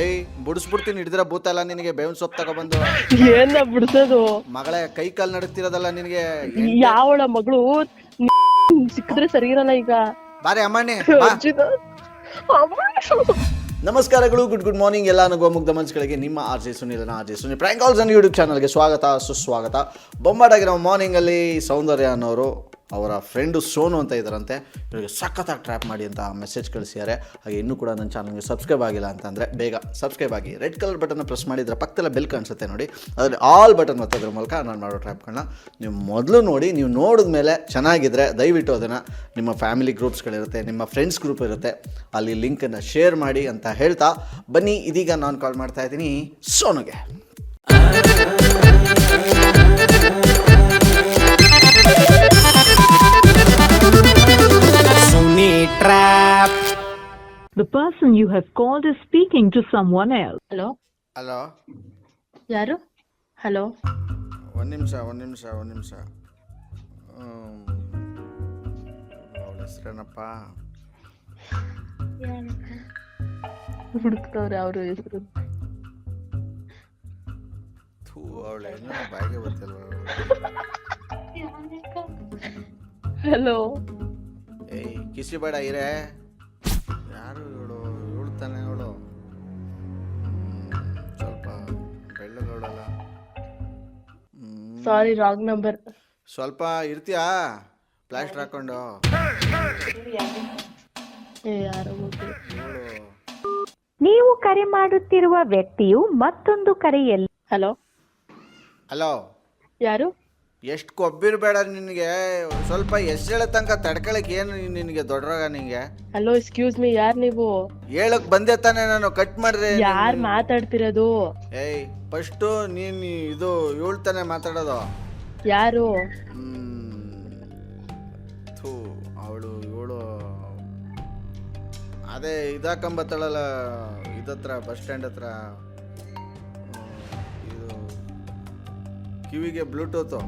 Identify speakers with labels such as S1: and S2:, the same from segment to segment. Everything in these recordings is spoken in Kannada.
S1: ಏಯ್ ಬುಡಿಸ್ಬಿಡ್ತೀನಿ ಹಿಡಿದ್ರ ಭೂತ ಎಲ್ಲ ನಿನಗೆ ಬೇವಿನ ಸೊಪ್ಪು ತಗೊಬಂದು.
S2: ಏನ ಬಿಡ್ಸೋದು?
S1: ಮಗಳ ಕೈ ಕಾಲ್ ನಡುತ್ತಿರೋದಲ್ಲ ನಿನಗೆ
S2: ಯಾವಳ ಮಗಳು? ಸಿಕ್ಕಿದ್ರೆ ಸರಿ ಇರಲ್ಲ ಈಗ.
S1: ಬಾರೆ ಅಮ್ಮಣ್ಣಿ ಬಾ. ನಮಸ್ಕಾರಗಳು ಗುಡ್ ಗುಡ್ ಮಾರ್ನಿಂಗ್ ಎಲ್ಲ ಗೋಮುಗ್ಧ ಮನ್ಸ್ಗಳಿಗೆ ನಿಮ್ಮ R J ಸುನಿಲನ R J Suni. Prank calls YouTube ಚಾನಲ್ಗೆ ಸ್ವಾಗತ ಸುಸ್ವಾಗತ. ಬೊಂಬಾಟಾಗಿರೋ ಮಾರ್ನಿಂಗಲ್ಲಿ ಸೌಂದರ್ಯ ಅನ್ನೋರು ಅವರ ಫ್ರೆಂಡು ಸೋನು ಅಂತ ಇದ್ದಾರಂತೆ. ಇವರಿಗೆ ಸಖತ್ತಾಗಿ ಟ್ರ್ಯಾಪ್ ಮಾಡಿ ಅಂತ ಮೆಸೇಜ್ ಕಳಿಸಿದ್ದಾರೆ. ಹಾಗೆ ಇನ್ನೂ ಕೂಡ ನನ್ನ ಚಾನಲ್ಗೆ ಸಬ್ಸ್ಕ್ರೈಬ್ ಆಗಿಲ್ಲ ಅಂತಂದರೆ ಬೇಗ ಸಬ್ಸ್ಕ್ರೈಬ್ ಆಗಿ. ರೆಡ್ ಕಲರ್ ಬಟನ್ನ ಪ್ರೆಸ್ ಮಾಡಿದರೆ ಪಕ್ಕದಲ್ಲ ಬೆಲ್ ಕಾಣಿಸುತ್ತೆ ನೋಡಿ. ಅದರಲ್ಲಿ ಆಲ್ ಬಟನ್ ಒತ್ತೋದ್ರ ಮೂಲಕ ನಾನು ಮಾಡೋ ಟ್ರ್ಯಾಪ್ಗಳನ್ನ ನೀವು ಮೊದಲು ನೋಡಿ, ನೀವು ನೋಡಿದ ಮೇಲೆ ಚೆನ್ನಾಗಿದ್ದರೆ ದಯವಿಟ್ಟು ಅದನ್ನು ನಿಮ್ಮ ಫ್ಯಾಮಿಲಿ ಗ್ರೂಪ್ಸ್ಗಳಿರುತ್ತೆ ನಿಮ್ಮ ಫ್ರೆಂಡ್ಸ್ ಗ್ರೂಪ್ ಇರುತ್ತೆ. ಅಲ್ಲಿ ಲಿಂಕನ್ನು ಶೇರ್ ಮಾಡಿ ಅಂತ ಹೇಳ್ತಾ ಬನ್ನಿ. ಇದೀಗ ನಾನು ಕಾಲ್ ಮಾಡ್ತಾ ಇದ್ದೀನಿ ಸೋನುಗೆ.
S3: The person you have called is speaking to someone else.
S2: Hello
S1: hello
S2: ಯಾರು ಹಲೋ
S1: ಒಂದು ನಿಮಿಷ ಒಂದು ನಿಮಿಷ ಒಂದು ನಿಮಿಷ ಅವಳ ಹೆಸ್ರೇನಪ್ಪ
S2: ಹುಡುಕ್ತವ್ರೆ ಅವ್ರ ಹೆಸರು
S1: ಥೂ ಅವಳ ಏನೋ ಬಾಯಿಗೆ ಗೊತ್ತಿಲ್ವ
S2: ಹಲೋ
S1: ಏಯ್ ಕಿಸಿ ಬೇಡ ಇರೇ. ಯಾರು ಇವಳು? ಇವಳು ತಾನೆ ಇವಳು ಸ್ವಲ್ಪ ಬೆಳ್ಳಗೌಡಲ್ಲ.
S2: ಸಾರಿ ರಾಂಗ್ ನಂಬರ್
S1: ಸ್ವಲ್ಪ ಇರ್ತೀಯಾ? ಪ್ಲಾಸ್ಟರ್ ಹಾಕೊಂಡು.
S2: ಏ ಯಾರೋ ಗೊತ್ತಿಲ್ಲ.
S3: ನೀವು ಕರೆ ಮಾಡುತ್ತಿರುವ ವ್ಯಕ್ತಿಯು ಮತ್ತೊಂದು ಕರೆಯಲ್ಲಿ
S2: ಹಲೋ
S1: ಹಲೋ
S2: ಯಾರು?
S1: ಎಷ್ಟು ಕೊಬ್ಬಿರಬೇಡ ನಿನಗೆ. ಸ್ವಲ್ಪ ಎಷ್ಟು ಹೇಳ ತನಕ ತಡ್ಕೊಳಕ್ ಏನು ನಿನಗೆ ದೊಡ್ಡರಾಗ ನಿಂಗೆ
S2: ಹಲೋ ಎಕ್ಸ್ಕ್ಯೂಸ್ ಮೀ ಯಾರ್ ನೀವು?
S1: ಹೇಳಕ್ ಬಂದೆ ತಾನೆ ನಾನು ಕಟ್ ಮಾಡ್ರಿ
S2: ಯಾರ್ ಮಾತಾಡ್ತಿರೋದು?
S1: ಏಯ್ ಫಸ್ಟ್ ನೀನ್ ಇದು ಏಳ್ ತಾನೆ ಮಾತಾಡೋದು.
S2: ಯಾರು?
S1: ಅವಳು ಇವಳು ಅದೇ ಇದಾಕಂಬತ್ತಳಲ್ಲ ಇದತ್ರ ಬಸ್ ಸ್ಟ್ಯಾಂಡ್ ಹತ್ರ. ಇದು ಕಿವಿಗೆ Bluetooth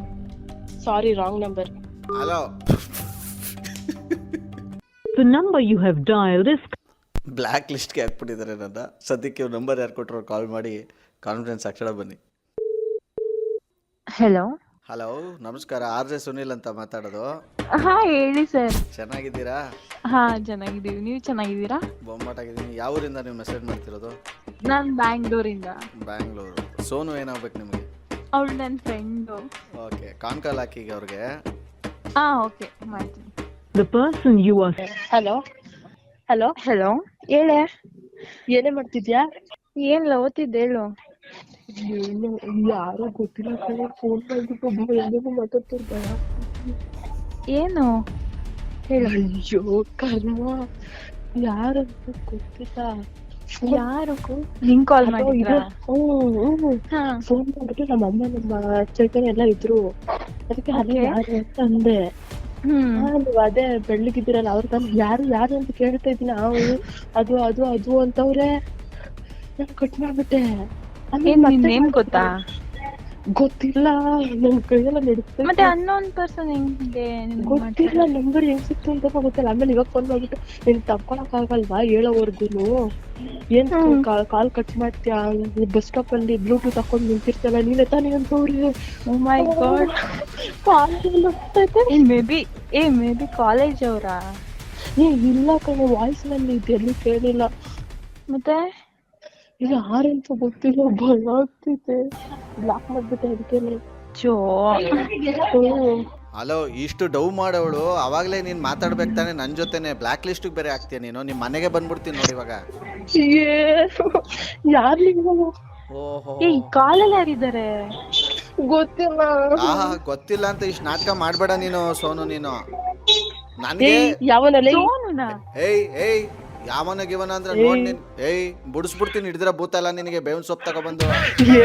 S2: sorry wrong number
S1: hello
S3: The number you have dialed is
S1: black ಲಿಸ್ಟ್ಗೆ ಹಾಕ್ಬಿಟ್ಟಿದ್ದಾರೆ ನನ್ನ. ಸದ್ಯಕ್ಕೆ ನಂಬರ್ ಯಾರು ಕೊಟ್ಟರು ಕಾಲ್ ಮಾಡಿ ಕಾನ್ಫಿಡೆನ್ಸ್ ಅಕ್ಷರ ಬನ್ನಿ.
S4: ಹಲೋ
S1: ಹಲೋ ನಮಸ್ಕಾರ. ಆರ್ ಜೆ ಸುನಿಲ್ ಅಂತ ಮಾತಾಡೋದು.
S4: ಹಾ ಹೇಳಿ ಸರ್
S1: ಚೆನ್ನಾಗಿದ್ದೀರಾ?
S4: ಹಾ ಚೆನ್ನಾಗಿದ್ದೀವಿ. ನೀವು ಚೆನ್ನಾಗಿದ್ದೀರಾ?
S1: ಬೊಂಬಾಟಾಗಿದ್ದೀನಿ ಯಾವ ಊರಿಂದ ನೀವು ಮೆಸೇಜ್ ಮಾಡ್ತಿರೋದು?
S4: ನಾನು ಬ್ಯಾಂಗ್ಳೂರಿಂದ.
S1: ಬ್ಯಾಂಗ್ಳೂರು. ಸೋನು ಏನಾಗ್ಬೇಕು ನಿಮಗೆ?
S4: ಅವಳು ನನ್ನ ಫ್ರೆಂಡು
S1: ಓಕೆ ಕಾನ್ ಕಾಲ್ ಹಾಕಿ ಈಗ ಅವ್ರಿಗೆ.
S4: ಹಾ ಓಕೆ ಮಾಡ್ತೀನಿ.
S3: The person you are
S2: hello hello
S4: hello ಹೇಳೆ.
S2: ಏನೇ ಮಾಡ್ತಿದ್ಯಾ?
S4: ಏನಿಲ್ಲ ಓದ್ತಿದ್ದೆ ಹೇಳು.
S2: ಏನು ಯಾರು ಗೊತ್ತಿಲ್ಲ ಕಣೆ ಫೋನ್ ಮಾಡ್ಬಿಟ್ಟು ಒಬ್ಬ ಮಾತಾಡ್ತಿರ್ತಾರ
S4: ಏನು? ಹೇಳು.
S2: ಅಯ್ಯೋ ಕರ್ಮ. ಯಾರಂತ ಗೊತ್ತಿಲ್ಲ.
S4: ಯಾರು ನಿಂಗ್ ಕಾಲ್ ಮಾಡಿದ್ರಾ? ಹಾ.
S2: ಫೋನ್ ಮಾಡ್ಬಿಟ್ಟು ನಮ್ಮ ಅಮ್ಮ ನಮ್ಮ ಚೈತನ್ಯ ಎಲ್ಲ ಇದ್ರು. ಅದಕ್ಕೆ ಅದೇ. ಯಾರು ಅಂತ ಅಂದೆ. ನಾನು ಅದೇ ಬೆಳ್ಳಿಗಿದ್ದೀರಲ್ಲ ಅವ್ರ ಬಂದು ಯಾರು ಯಾರು ಅಂತ ಕೇಳ್ತಾ ಇದ್ದೀನಿ? ನಾವು ಅದು ಅದು ಅದು ಅಂತವ್ರೆ. ನಾನು ಕಟ್ ಮಾಡ್ಬಿಟ್ಟೆ.
S4: ನೇಮ್ ಗೊತ್ತಾ?
S2: ಗೊತ್ತಿಲ್ಲ ನನ್ ಕೈಯೆಲ್ಲ ನಡುತ್ತೆ
S4: ಮತ್ತೆ ಅನ್ನೋನ್ ಪರ್ಸನ್ ಹೆಂಗೆ ನಿಮ್ಗ್
S2: ಗೊತ್ತಿಲ್ಲ ನಂಬರ್ ಹೆಂಗ್ ಸಿಕ್ತು ಅಂತ ಗೊತ್ತಿಲ್ಲ. ಆಮೇಲೆ ಇವಾಗ ಫೋನ್ ಮಾಡ್ಬಿಟ್ಟು ನೀನ್ ತಪ್ಕೊಳಕ್ ಆಗಲ್ವಾ ಹೇಳೋವರ್ಗುನು? ಏನ್ ಕಾಲ್ ಕಟ್ ಮಾಡ್ತೀಯಾ? ಬಸ್ ಸ್ಟಾಪ್ ಅಲ್ಲಿ ಬ್ಲೂಟೂತ್ ಹಾಕೊಂಡ್ ನಿಂತಿರ್ತಲ್ಲ ನೀನೆ ತಾನೇ ಓ
S4: ಮೈ ಗಾಡ್
S2: ಕಾಲ್
S4: ಏ ಮೇ ಬಿ ಏ ಮೇ ಬಿ ಕಾಲೇಜ್ ಅವರಾ?
S2: ಏ ಇಲ್ಲ ಕಣ ವಾಯ್ಸ್ನಲ್ಲಿ ಇದೆಲ್ಲೂ ಕೇಳಿಲ್ಲ.
S4: ಮತ್ತೆ?
S2: ಇದು ಯಾರಂತ ಗೊತ್ತಿಲ್ಲ ಭಯ ಆಗ್ತೈತೆ ಬ್ಲಾಕ್ ಮಾಡ್ಬಿಟ್ಟೆ ಅದಕ್ಕೆ
S1: ಹಲೋ ಇಷ್ಟು ಡವ್ ಮಾಡೋವಳು ಅವಾಗಲೇ ನೀನು ಮಾತಾಡ್ಬೇಕು ತಾನೆ ನನ್ನ ಜೊತೆನೆ. ಬ್ಲಾಕ್ ಲಿಸ್ಟಿಗೆ ಬೇರೆ ಹಾಕ್ತೀಯ ನೀನು? ನಿಮ್ಮ ಮನೆಗೆ ಬಂದ್ಬಿಡ್ತೀನಿ ನೋಡಿ ಇವಾಗ. ಓಹೋ.
S4: ಏ ಕಾಲಲ್ಲಿ ಯಾರಿದ್ದಾರೆ?
S2: ಗೊತ್ತಿಲ್ಲ.
S1: ಆಹಾ ಗೊತ್ತಿಲ್ಲ ಅಂತ ಇಷ್ಟು ನಾಟಕ ಮಾಡಬೇಡ ನೀನು ಸೋನು ನೀನು. ನನಗೆ
S2: ಯಾವನಲ್ಲ?
S4: ಸೋನುನಾ?
S1: ಏಯ್ ಏಯ್ ಯಾವನ ಗಿವನ ಅಂದ್ರೆ ನೋಡ್ ನೀನ್. ಏಯ್ ಬುಡಿಸ್ಬಿಡ್ತೀನಿ ಹಿಡಿದ್ರ ಭೂತ ಎಲ್ಲ ನಿನಗೆ ಬೇವಿನ ಸೊಪ್ಪು ತಗೊಬಂದು.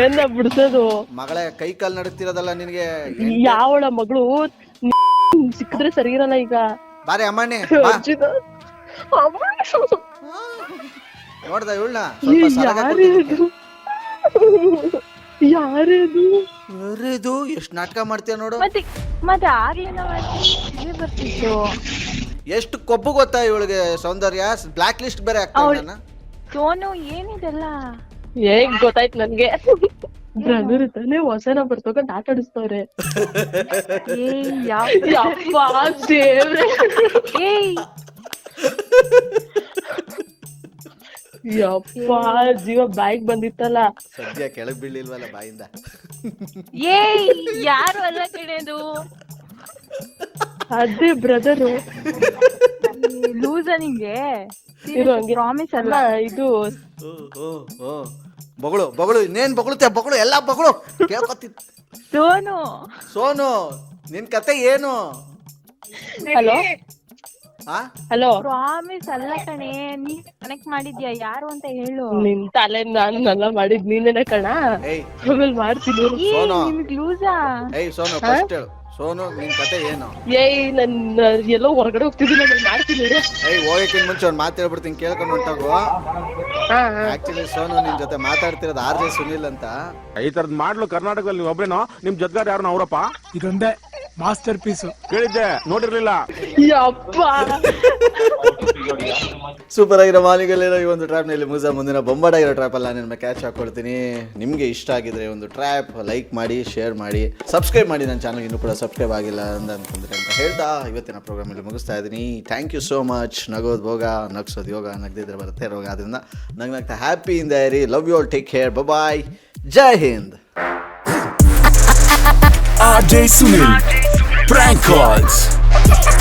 S2: ಏನ ಬಿಡ್ಸೋದು?
S1: ಮಗಳೇ ಕೈ ಕಾಲ್ ನಡೀತಿರೋದಲ್ಲ ನಿನಗೆ
S2: ಯಾವಳ ಮಗಳು? ಸಿಕ್ಕಿದ್ರೆ ಸರಿ ಇರಲ್ಲ ಈಗ.
S1: ಬಾರಿ ಅಮ್ಮಣ್ಣಿ ಬಾ.
S2: ಅಜ್ಜಿದ ಅಮ್ಮ.
S1: ನೋಡ್ದ ಇವಳನ್ನ? ಸ್ವಲ್ಪ ಸಲಗ
S2: ಯಾರಿದು? ಯಾರಿದು?
S1: ಇದು ಎಷ್ಟು ನಾಟಕ ಮಾಡ್ತೀಯ ನೋಡು.
S4: ಮತ್ತೆ ಮತ್ತೆ ಆಗ್ಲಿಲ್ಲ ಬರ್ತಿತ್ತು
S1: ಎಷ್ಟು ಕೊಬ್ಬು ಗೊತ್ತಾ ಇವಳಿಗೆ ಸೌಂದರ್ಯ? ಬ್ಲಾಕ್ ಲಿಸ್ಟ್ ಬೇರೆ ಆಗ್ತಾಳೆ
S4: ಸೋನು ಏನಿದೆಲ್ಲ?
S2: ಹೇಗ್ ಗೊತ್ತಾಯ್ತು ನನ್ಗೆ? ಬ್ರದರ್ ತಾನೇ ಹೊಸನ ನಂಬರ್ ತಗೊಂಡ್ ಆಟ ಆಡಿಸ್ತವ್ರೆ.
S4: ಏಯ್ ಯಾವ
S2: ಯಪ್ಪ ದೇವ್ರೆ.
S4: ಏಯ್
S2: ಯಪ್ಪ ಜೀವ ಬ್ಯಾಗ್ ಬಂದಿತ್ತಲ್ಲ.
S1: ಸದ್ಯ ಕೆಳಗ್ ಬೀಳಿಲ್ವಲ್ಲ ಬಾಯಿಂದ.
S4: ಏಯ್ ಯಾರು ಅಲ್ಲ ಕಣೆದು
S2: ಅದೇ ಬ್ರದರ್
S4: ಲೂಸ ನಿಂಗೆ.
S2: ಇರು ಹಂಗೆ.
S4: ಪ್ರಾಮಿಸ್ ಅಲ್ಲ.
S2: ಇದು
S1: ಓ ಓ ಬಗಳು ಬಗಳು ಇನ್ನೇನ್ ಬಗಳುತ್ತೆ ಬಗಳು ಎಲ್ಲ ಬಗಳು. ಕೇಳ್ಕೊತಿತ್ತು
S4: ಸೋನು.
S1: ಸೋನು ನಿನ್ ಕತೆ ಏನು?
S2: ಹಲೋ?
S1: ಆ?
S2: ಹಲೋ?
S4: ಪ್ರಾಮಿಸ್ ಅಲ್ಲ ಕಣೆ ನೀ ಕನೆಕ್ಟ್ ಮಾಡಿದ್ಯಾ? ಯಾರು ಅಂತ ಹೇಳು.
S2: ನಿನ್ ತಲೆ ನಾನು ನಲ್ಲ ಮಾಡಿದ್ ನೀನೇನೆ ಕಣ?
S1: ಏಯ್.
S2: ಆಮೇಲೆ ಮಾಡ್ತೀನಿ. ಇರು.
S1: ಸೋನು.
S4: ನಿಮ್ಗ್ ಲೂಸಾ
S1: ಏಯ್ ಸೋನು ಫಸ್ಟ್ ಹೇಳು. ಸೋನು ನಿನ್ ಕತೆ ಏನು?
S2: ಏಯ್ ನನ್ ಎಲ್ಲೋ ಹೊರಗಡೆ ಹೋಗ್ತಿದ್ದೀನಿ ನಾನು ಮಾಡ್ತೀನಿ ಇರು.
S1: ಏಯ್ ಹೋಗಕ್ಕಿಂತ ಮುಂಚೆ ಒಂದು ಮಾತು ಹೇಳ್ಬಿಡ್ತೀನಿ ಕೇಳ್ಕೊಂಡು ಹೊಂಟಾಗು.
S2: ಹಾ ಹಾ.
S1: ಆಕ್ಚುಲಿ ಸೋನು ನಿನ್ ಜೊತೆ ಮಾತಾಡ್ತಿರೋದು ಆರ್ ಜೆ ಸುನಿಲ್ ಅಂತ.
S5: ಈ ತರದ್ ಮಾಡ್ಲು ಕರ್ನಾಟಕದಲ್ಲಿ ನೀವು ಒಬ್ರೇನೋ ನಿಮ್ ಜೊತೆಗಾರ ಯಾರು ಅವರಪ್ಪ?
S6: ಇದೊಂದೇ. ಮಾಸ್ಟರ್ ಪೀಸು
S5: ಕೇಳಿದ್ದೆ ನೋಡಿರ್ಲಿಲ್ಲ.
S2: ಯಪ್ಪ.
S1: ಸೂಪರ್ ಆಗಿರೋ ಮಾಲಿಗಲ್ಲಿರೋ ಈ ಒಂದು ಟ್ರ್ಯಾಪ್ನಲ್ಲಿ ಮುಜಾ ಮುಂದಿನ ಬೊಂಬಾಡ ಇರೋ ಟ್ರ್ಯಾಪಲ್ಲಿ ನಾನು ನಿಮ್ಮ ಕ್ಯಾಚ್ ಹಾಕೊಳ್ತೀನಿ ನಿಮಗೆ ಇಷ್ಟ ಆಗಿದ್ರೆ ಒಂದು ಟ್ರ್ಯಾಪ್ ಲೈಕ್ ಮಾಡಿ ಶೇರ್ ಮಾಡಿ. ಸಬ್ಸ್ಕ್ರೈಬ್ ಮಾಡಿ ನನ್ನ ಚಾನಲ್ ಇನ್ನು ಕೂಡ ಸಬ್ಸ್ಕ್ರೈಬ್ ಆಗಿಲ್ಲ ಅಂತ ಅಂತಂದ್ರೆ ಅಂತ ಹೇಳ್ತಾ ಇವತ್ತಿನ ಪ್ರೋಗ್ರಾಮ್ ಇಲ್ಲಿ ಮುಗಿಸ್ತಾ ಇದ್ದೀನಿ. ಥ್ಯಾಂಕ್ ಯು ಸೋ ಮಚ್ ನಗೋದು ಭೋಗ ನಗ್ಸೋದು ಯೋಗ ನಗ್ದಿದ್ರೆ ಬರುತ್ತೆ ರೋಗ ಅದರಿಂದ ನಂಗೆ ನಗ್ತಾ ಹ್ಯಾಪಿ ಇಂದ ಇರಿ love you all take care bye ಜೈ ಹಿಂದ್
S7: RJ Sunil. Prank calls.